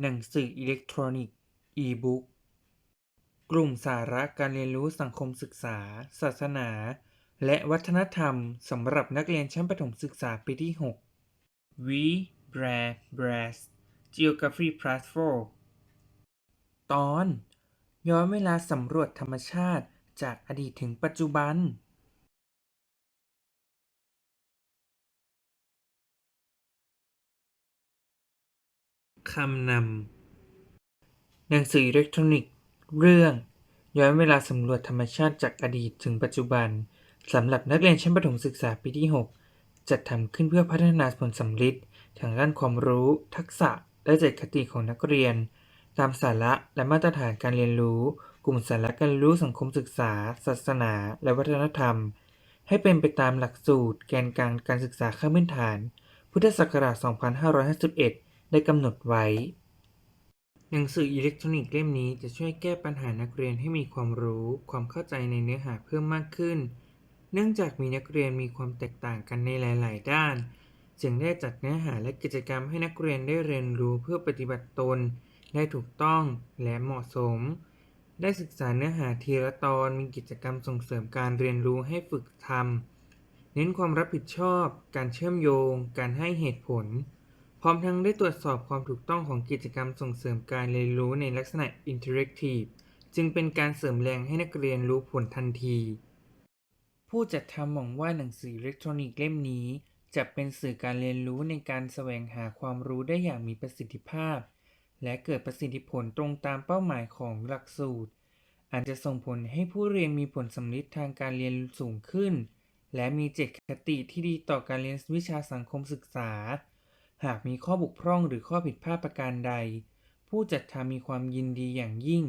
หนังสืออิเล็กทรอนิกส์ อี-บุ๊ก กลุ่มสาระการเรียนรู้สังคมศึกษา ศาสนา และวัฒนธรรมสำหรับนักเรียนชั้นประถมศึกษาปีที่ 6 We Bra Brass Geography Plus 4 ตอน ย้อนเวลาสำรวจธรรมชาติจากอดีตถึงปัจจุบัน คำนำหนังสืออิเล็กทรอนิกส์ เรื่อง ย้อนเวลาสำรวจธรรมชาติจากอดีตถึงปัจจุบันสำหรับนักเรียนชั้นประถมศึกษาปีที่ 6 จัดทำขึ้นเพื่อพัฒนาผลสำลิดทางด้านความรู้ ทักษะ และจิตคติของนักเรียน ตามสาระและมาตรฐานการเรียนรู้ กลุ่มสาระการเรียนรู้สังคมศึกษา ศาสนา และวัฒนธรรม ให้เป็นไปตามหลักสูตร แกนกลางการศึกษาขั้นพื้นฐาน พุทธศักราช 2551 ได้กำหนดไว้ หนังสืออิเล็กทรอนิกส์เล่มนี้จะช่วยแก้ปัญหานักเรียนให้มีความรู้ ความเข้าใจในเนื้อหาเพิ่มมากขึ้น เนื่องจากมีนักเรียนมีความแตกต่างกันในหลาย ๆ ด้าน จึงได้จัดเนื้อหาและกิจกรรมให้นักเรียนได้เรียนรู้เพื่อปฏิบัติตน ได้ถูกต้องและเหมาะสม ได้ศึกษาเนื้อหาทีละตอนมีกิจกรรมส่งเสริมการเรียนรู้ให้ฝึกทำเน้นความรับผิดชอบ การเชื่อมโยง การให้เหตุผล พร้อมทั้งได้ตรวจสอบความถูกต้องของกิจกรรมส่งเสริมการเรียนรู้ในลักษณะ Interactive จึงเป็นการเสริมแรงให้นักเรียนรู้ผลทันที ผู้จัดทำหวังว่าหนังสืออิเล็กทรอนิกส์เล่มนี้ จะเป็นสื่อการเรียนรู้ในการแสวงหาความรู้ได้อย่างมีประสิทธิภาพ และเกิดประสิทธิผลตรงตามเป้าหมายของหลักสูตร อาจจะส่งผลให้ผู้เรียนมีผลสำลิดทางการเรียนสูงขึ้น และมีเจตคติที่ดีต่อการเรียนวิชาสังคมศึกษา หากมีข้อบกพร่องหรือข้อผิดพลาดประการใด ผู้จัดทำมีความยินดีอย่างยิ่ง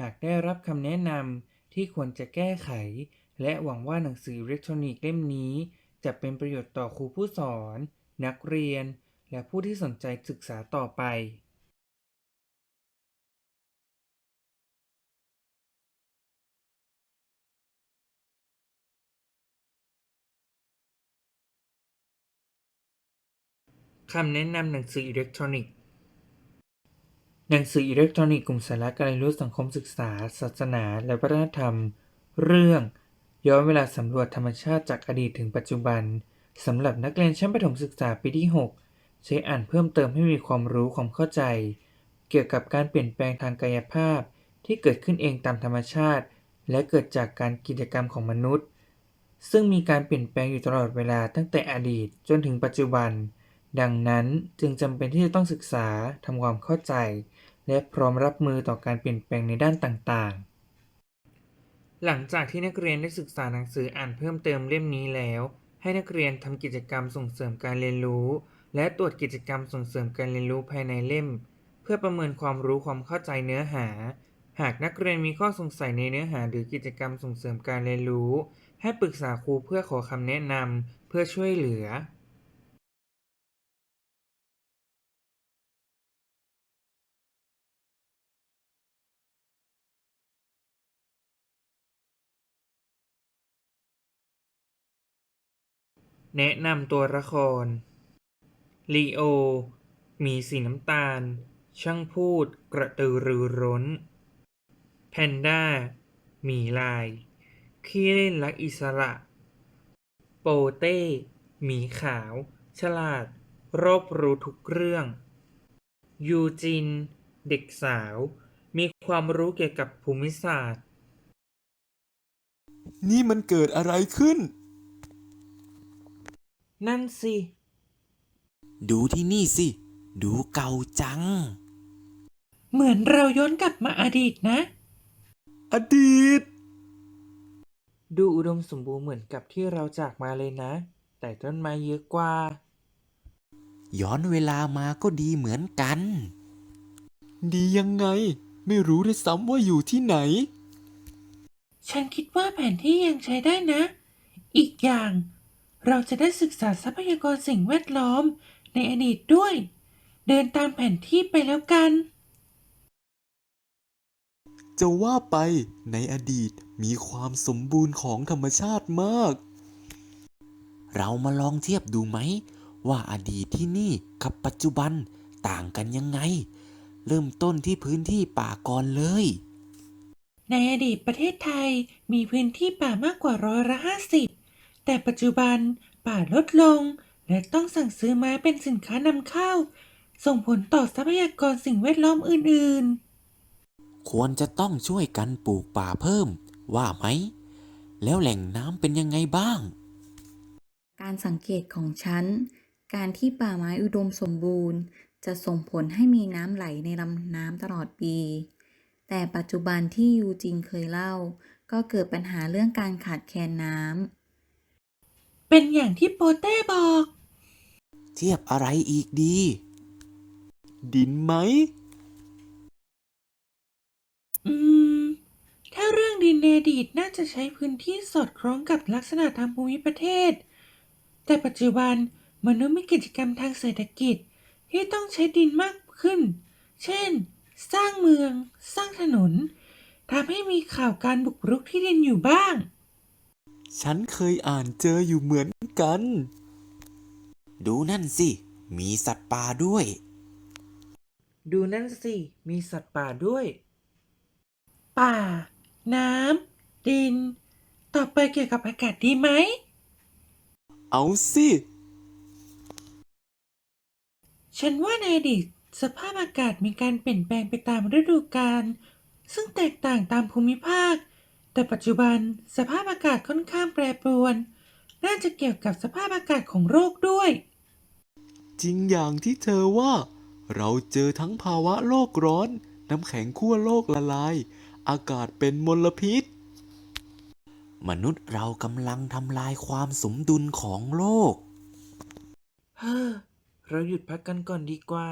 หากได้รับคำแนะนำที่ควรจะแก้ไข และหวังว่าหนังสืออิเล็กทรอนิกส์เล่มนี้ จะเป็นประโยชน์ต่อครูผู้สอน นักเรียน และผู้ที่สนใจศึกษาต่อไป คำแนะนำหนังสืออิเล็กทรอนิกส์ หนังสืออิเล็กทรอนิกส์กลุ่มสาระการเรียนรู้สังคมศึกษา ศาสนา และวัฒนธรรม เรื่อง ย้อนเวลาสำรวจธรรมชาติจากอดีตถึงปัจจุบันสำหรับนักเรียนชั้นประถมศึกษาปีที่ 6 ใช้อ่านเพิ่มเติมให้มีความรู้ความเข้าใจ เกี่ยวกับการเปลี่ยนแปลงทางกายภาพ ที่เกิดขึ้นเองตามธรรมชาติ และเกิดจากการกิจกรรมของมนุษย์ ซึ่งมีการเปลี่ยนแปลงอยู่ตลอดเวลาตั้งแต่อดีตจนถึงปัจจุบัน ดังนั้นจึงจำเป็นที่จะต้องศึกษาทำความเข้าใจ และพร้อมรับมือต่อการเปลี่ยนแปลงในด้านต่างๆ หลังจากที่นักเรียนได้ศึกษาหนังสืออ่านเพิ่มเติมเล่มนี้แล้ว ให้นักเรียนทำกิจกรรมส่งเสริมการเรียนรู้ และตรวจกิจกรรมส่งเสริมการเรียนรู้ภายในเล่ม เพื่อประเมินความรู้ความเข้าใจเนื้อหา หากนักเรียนมีข้อสงสัยในเนื้อหาหรือกิจกรรมส่งเสริมการเรียนรู้ ให้ปรึกษาครูเพื่อขอคำแนะนำเพื่อช่วยเหลือ แนะนำตัวละคร ลีโอ มีสีน้ำตาล ช่างพูดกระตือรือร้น แพนด้าหมีลาย ขี้เล่นรักอิสระ โปเต้หมีขาว ฉลาด รอบรู้ทุกเรื่อง ยูจิน เด็กสาว มีความรู้เกี่ยวกับภูมิศาสตร์ นี่มันเกิดอะไรขึ้น นั่นสิ ดูที่นี่สิ ดูเก่าจัง เหมือนเราย้อนกลับมาอดีตนะ อดีต ดูอุดมสมบูรณ์เหมือนกับที่เราจากมาเลยนะ แต่ต้นไม้เยอะกว่า ย้อนเวลามาก็ดีเหมือนกัน ดียังไง ไม่รู้ด้วยซ้ำว่าอยู่ที่ไหน ฉันคิดว่าแผนที่ยังใช้ได้นะ อีกอย่าง เราจะได้ศึกษาทรัพยากรสิ่งแวดล้อมในอดีตด้วย เดินตามแผนที่ไปแล้วกัน จะว่าไปในอดีตมีความสมบูรณ์ของธรรมชาติมาก เรามาลองเทียบดูไหม ว่าอดีตที่นี่กับปัจจุบันต่างกันยังไง เริ่มต้นที่พื้นที่ป่าก่อนเลย ในอดีตประเทศไทยมีพื้นที่ป่ามากกว่าร้อยละห้าสิบ แต่ปัจจุบันป่าลดลง และต้องสั่งซื้อไม้เป็นสินค้านำเข้า ส่งผลต่อทรัพยากรสิ่งแวดล้อมอื่นควรจะต้องช่วยกันปลูกป่าเพิ่ม ว่าไหม แล้วแหล่งน้ำเป็นยังไงบ้าง การสังเกตของฉัน การที่ป่าไม้อุดมสมบูรณ์ จะส่งผลให้มีน้ำไหลในลำน้ำตลอดปี แต่ปัจจุบันที่ยูจินเคยเล่า ก็เกิดปัญหาเรื่องการขาดแคลนน้ๆ เป็นอย่างที่โปเต้บอก เทียบอะไรอีกดี ดินไหม อืม ถ้าเรื่องดินในอดีตน่าจะใช้พื้นที่สอดคล้องกับลักษณะทางภูมิประเทศ แต่ปัจจุบันมนุษย์มีกิจกรรมทางเศรษฐกิจที่ต้องใช้ดินมากขึ้น เช่น สร้างเมือง สร้างถนนทำให้มีข่าวการบุกรุกที่ดินอยู่บ้าง ฉันเคยอ่านเจออยู่เหมือนกัน ดูนั่นสิ มีสัตว์ป่าด้วย ดูนั่นสิ มีสัตว์ป่าด้วย ป่า น้ำ ดิน ต่อไปเกี่ยวกับอากาศดีไหม เอาสิ ฉันว่าในอดีตสภาพอากาศมีการเปลี่ยนแปลงไปตามฤดูกาลซึ่งแตกต่างตามภูมิภาค แต่ปัจจุบันสภาพอากาศค่อนข้างแปรปรวน น่าจะเกี่ยวกับสภาพอากาศของโรคด้วย จริงอย่างที่เธอว่า เราเจอทั้งภาวะโลกร้อน น้ำแข็งขั้วโลกละลาย อากาศเป็นมลพิษ มนุษย์เรากำลังทำลายความสมดุลของโลก เฮ้อ เราหยุดพักกันก่อนดีกว่า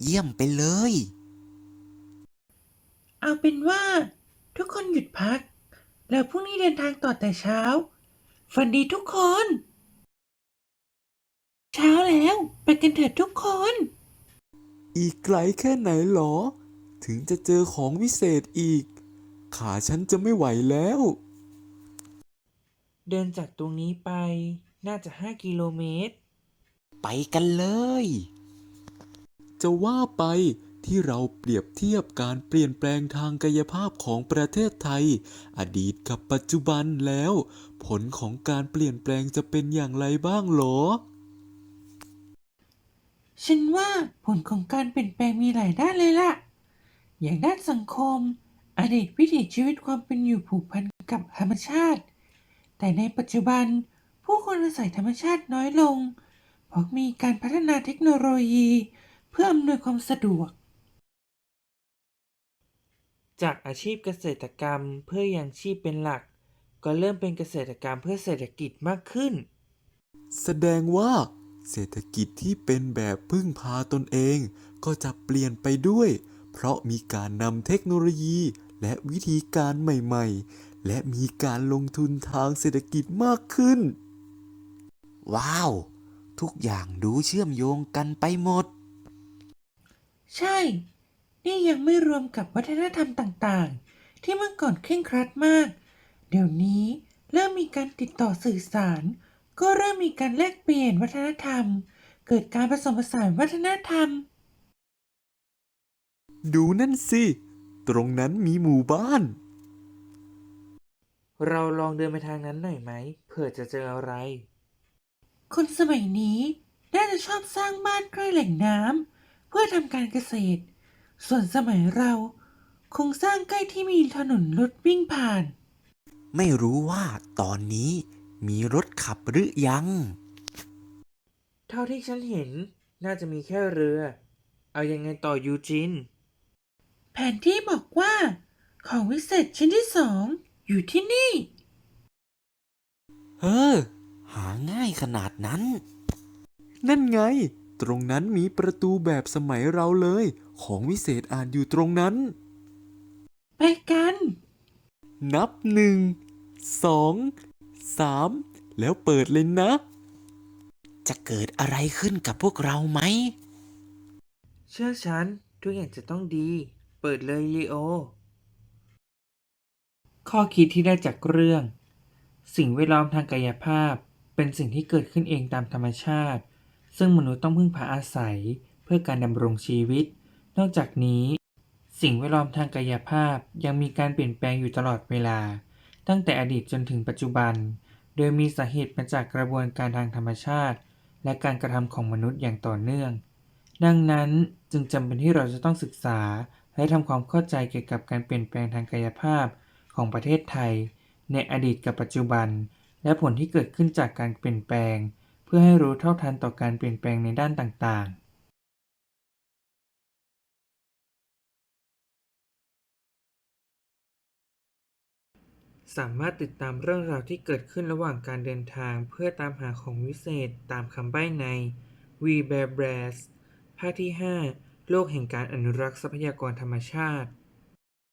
เยี่ยมไปเลย เอาเป็นว่า ทุกคนหยุดพัก แล้วพรุ่งนี้เดินทางต่อแต่เช้า ฝันดีทุกคน เช้าแล้ว ไปกันเถิดทุกคน อีกไกลแค่ไหนหรอ ถึงจะเจอของวิเศษอีก ขาฉันจะไม่ไหวแล้ว เดินจากตรงนี้ไป น่าจะ 5 กิโลเมตร ไปกันเลย จะว่าไป ที่เราเปรียบเทียบการเปลี่ยนแปลงทางกายภาพของประเทศไทย อดีตกับปัจจุบันแล้ว ผลของการเปลี่ยนแปลงจะเป็นอย่างไรบ้างหรอ ฉันว่าผลของการเปลี่ยนแปลงมีหลายด้านเลยล่ะ อย่างด้านสังคม อดีตวิถีชีวิตความเป็นอยู่ผูกพันกับธรรมชาติ แต่ในปัจจุบัน ผู้คนอาศัยธรรมชาติน้อยลง เพราะมีการพัฒนาเทคโนโลยี เพื่ออำนวยความสะดวก จากอาชีพเกษตรกรรมเพื่อยังชีพเป็นหลัก ก็เริ่มเป็นเกษตรกรรมเพื่อเศรษฐกิจมากขึ้น แสดงว่า เศรษฐกิจที่เป็นแบบพึ่งพาตนเอง ก็จะเปลี่ยนไปด้วย เพราะมีการนำเทคโนโลยีและวิธีการใหม่ๆ และมีการลงทุนทางเศรษฐกิจมากขึ้น ว้าว ทุกอย่างดูเชื่อมโยงกันไปหมด ใช่ นี่ยังไม่รวมกับวัฒนธรรมต่างๆ ที่เมื่อก่อนเคร่งครัดมาก เดี๋ยวนี้เริ่มมีการติดต่อสื่อสาร ก็เริ่มมีการแลกเปลี่ยนวัฒนธรรม เกิดการผสมผสานวัฒนธรรม ดูนั่นสิ ตรงนั้นมีหมู่บ้าน เราลองเดินไปทางนั้นหน่อยไหมเผื่อจะเจออะไร คนสมัยนี้น่าจะชอบสร้างบ้านใกล้แหล่งน้ำเพื่อทำการเกษตร ส่วนสมัยเราคงสร้างใกล้ที่มีถนนรถวิ่งผ่าน ไม่รู้ว่าตอนนี้มีรถขับหรือยัง เท่าที่ฉันเห็นน่าจะมีแค่เรือ เอายังไงต่อยูจิน แผนที่บอกว่า ของวิเศษชิ้นที่สอง อยู่ที่นี่ เฮ้อ หาง่ายขนาดนั้น นั่นไง ตรงนั้นมีประตูแบบสมัยเราเลย ของวิเศษอ่านอยู่ตรงนั้น ไปกัน นับหนึ่งสองสามแล้วเปิดเลยนะ จะเกิดอะไรขึ้นกับพวกเราไหม เชื่อฉันทุกอย่างจะต้องดี เปิดเลยลีโอ ข้อคิดที่ได้จากเรื่อง สิ่งแวดล้อมทางกายภาพ เป็นสิ่งที่เกิดขึ้นเองตามธรรมชาติ ซึ่งมนุษย์ต้องพึ่งพาอาศัยเพื่อการดำรงชีวิต นอกจากนี้ สิ่งแวดล้อมทางกายภาพยังมีการเปลี่ยนแปลงอยู่ตลอดเวลา ตั้งแต่อดีตจนถึงปัจจุบัน โดยมีสาเหตุมาจากกระบวนการทางธรรมชาติ และการกระทำของมนุษย์อย่างต่อเนื่อง ดังนั้นจึงจำเป็นที่เราจะต้องศึกษา และทำความเข้าใจเกี่ยวกับการเปลี่ยนแปลงทางกายภาพของประเทศไทย ในอดีตกับปัจจุบัน และผลที่เกิดขึ้นจากการเปลี่ยนแปลง เพื่อให้รู้เท่าทันต่อการเปลี่ยนแปลงในด้านต่างๆ สามารถติดตามเรื่องราวที่เกิดขึ้นระหว่างการเดินทางเพื่อตามหาของวิเศษตามคำใบ้ใน We Bear Bears ภาคที่ 5 โลกแห่งการอนุรักษ์ทรัพยากรธรรมชาติ